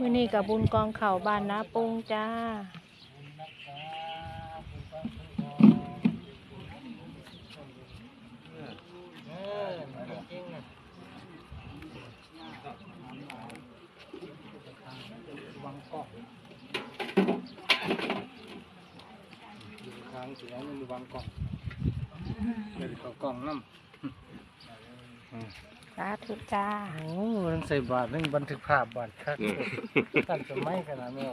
มื่อนี้กับบุญกองเข่าบ้านนาปุงจ้า ทางเสียงมันวางกล้องเดี๋ยวกล้องน้ำ สาธุจ้าโอ้มันใส่บาทนึงบันทึกภาพบาทคักท่านจะไม่ขนาดนี้